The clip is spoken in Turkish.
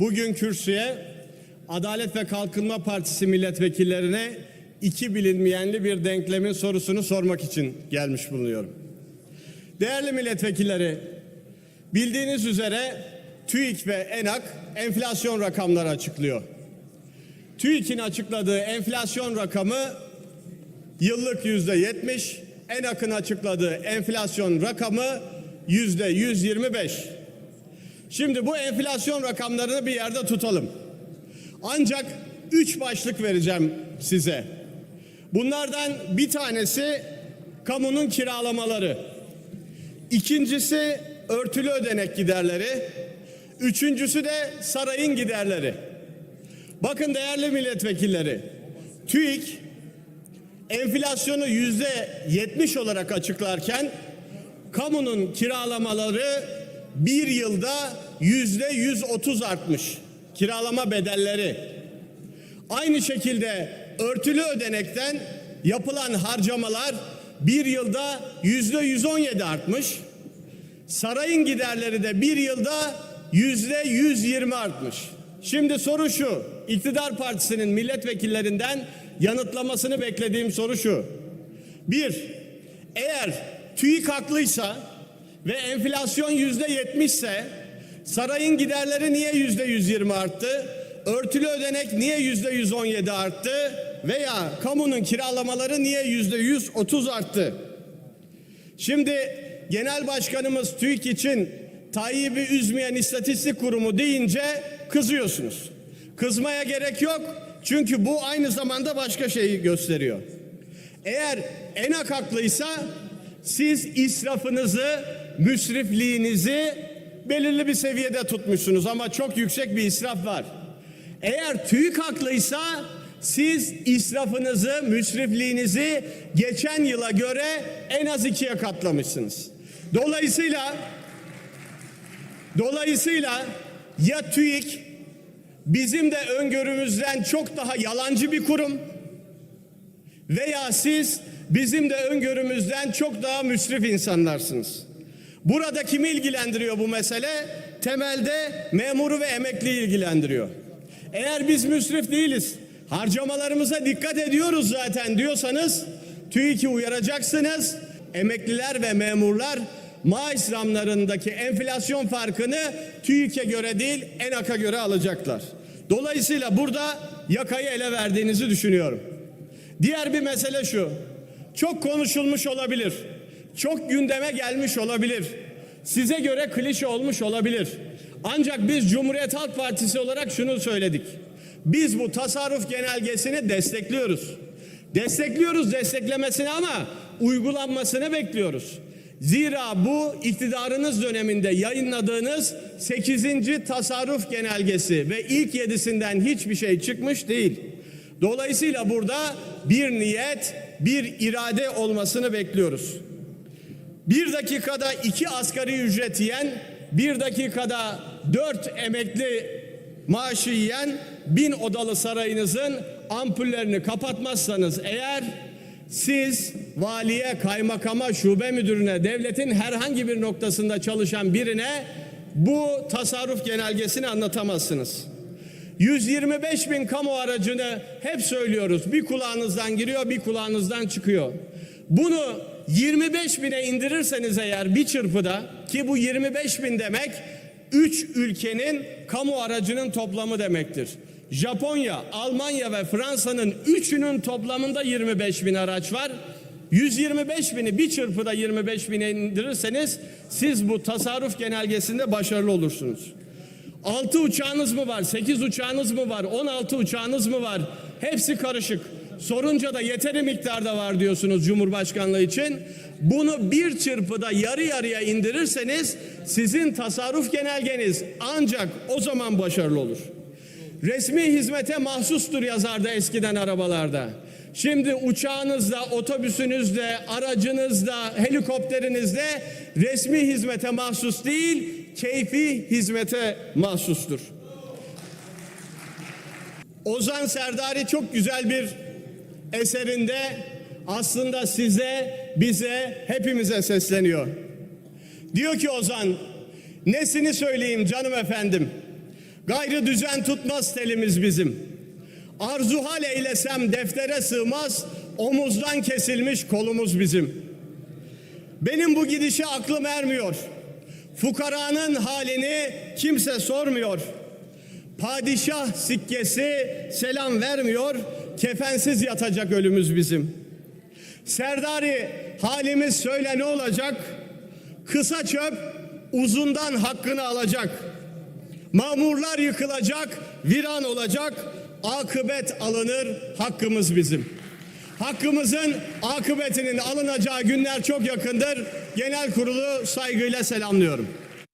bugün kürsüye Adalet ve Kalkınma Partisi milletvekillerine iki bilinmeyenli bir denklemin sorusunu sormak için gelmiş bulunuyorum. Değerli milletvekilleri, bildiğiniz üzere TÜİK ve ENAK enflasyon rakamları açıklıyor. TÜİK'in açıkladığı enflasyon rakamı yıllık yüzde yetmiş, ENAK'ın açıkladığı enflasyon rakamı yüzde yüz yirmi beş. Şimdi bu enflasyon rakamlarını bir yerde tutalım. Ancak üç başlık vereceğim size. Bunlardan bir tanesi kamunun kiralamaları. İkincisi örtülü ödenek giderleri. Üçüncüsü de sarayın giderleri. Bakın değerli milletvekilleri, TÜİK enflasyonu yüzde yetmiş olarak açıklarken kamunun kiralamaları bir yılda yüzde yüz otuz artmış. Kiralama bedelleri. Aynı şekilde örtülü ödenekten yapılan harcamalar bir yılda yüzde yüz on yedi artmış. Sarayın giderleri de bir yılda yüzde yüz yirmi artmış. Şimdi soru şu, iktidar partisinin milletvekillerinden yanıtlamasını beklediğim soru şu. Bir, eğer TÜİK haklıysa ve enflasyon yüzde yetmişse sarayın giderleri niye yüzde yüz yirmi arttı? Örtülü ödenek niye yüzde yüz on yedi arttı? Veya kamunun kiralamaları niye yüzde yüz otuz arttı? Şimdi genel başkanımız TÜİK için Tayyip'i üzmeyen istatistik kurumu deyince kızıyorsunuz. Kızmaya gerek yok. Çünkü bu aynı zamanda başka şeyi gösteriyor. Eğer enak haklıysa siz israfınızı, müsrifliğinizi belirli bir seviyede tutmuşsunuz ama çok yüksek bir israf var. Eğer TÜİK haklıysa siz israfınızı, müsrifliğinizi geçen yıla göre en az ikiye katlamışsınız. Dolayısıyla dolayısıyla ya TÜİK bizim de öngörümüzden çok daha yalancı bir kurum veya siz bizim de öngörümüzden çok daha müsrif insanlarsınız. Burada kimi ilgilendiriyor bu mesele? Temelde memuru ve emekliyi ilgilendiriyor. Eğer biz müsrif değiliz, harcamalarımıza dikkat ediyoruz zaten diyorsanız TÜİK'i uyaracaksınız. Emekliler ve memurlar maaş zamlarındaki enflasyon farkını TÜİK'e göre değil ENAK'a göre alacaklar. Dolayısıyla burada yakayı ele verdiğinizi düşünüyorum. Diğer bir mesele şu. Çok konuşulmuş olabilir. Çok gündeme gelmiş olabilir. Size göre klişe olmuş olabilir. Ancak biz Cumhuriyet Halk Partisi olarak şunu söyledik. Biz bu tasarruf genelgesini destekliyoruz. Destekliyoruz desteklemesini ama uygulanmasını bekliyoruz. Zira bu iktidarınız döneminde yayınladığınız 8. tasarruf genelgesi ve ilk yedisinden hiçbir şey çıkmış değil. Dolayısıyla burada bir niyet, bir irade olmasını bekliyoruz. Bir dakikada iki asgari ücret yiyen, bir dakikada dört emekli maaşı yiyen bin odalı sarayınızın ampullerini kapatmazsanız eğer siz valiye, kaymakama, şube müdürüne, devletin herhangi bir noktasında çalışan birine bu tasarruf genelgesini anlatamazsınız. 125 bin kamu aracını hep söylüyoruz. Bir kulağınızdan giriyor, bir kulağınızdan çıkıyor. Bunu 25 bine indirirseniz eğer bir çırpıda ki bu 25 bin demek 3 ülkenin kamu aracının toplamı demektir. Japonya, Almanya ve Fransa'nın üçünün toplamında 25 bin araç var. 125 bini bir çırpıda 25 bine indirirseniz siz bu tasarruf genelgesinde başarılı olursunuz. 6 uçağınız mı var? 8 uçağınız mı var? 16 uçağınız mı var? Hepsi karışık. Sorunca da yeteri miktarda var diyorsunuz Cumhurbaşkanlığı için. Bunu bir çırpıda yarı yarıya indirirseniz sizin tasarruf genelgeniz ancak o zaman başarılı olur. Resmi hizmete mahsustur yazardı eskiden arabalarda. Şimdi uçağınızda, otobüsünüzde, aracınızda, helikopterinizde resmi hizmete mahsus değil, keyfi hizmete mahsustur. Ozan Serdari çok güzel bir eserinde aslında size, bize, hepimize sesleniyor. Diyor ki Ozan, nesini söyleyeyim canım efendim? Gayrı düzen tutmaz telimiz bizim. Arzu hal eylesem deftere sığmaz, omuzdan kesilmiş kolumuz bizim. Benim bu gidişe aklım ermiyor. Fukaranın halini kimse sormuyor. Padişah sikkesi selam vermiyor. Kefensiz yatacak ölümüz bizim. Serdari halimiz söyle ne olacak? Kısa çöp uzundan hakkını alacak. Mamurlar yıkılacak, viran olacak. Akıbet alınır, hakkımız bizim. Hakkımızın akıbetinin alınacağı günler çok yakındır. Genel kurulu saygıyla selamlıyorum.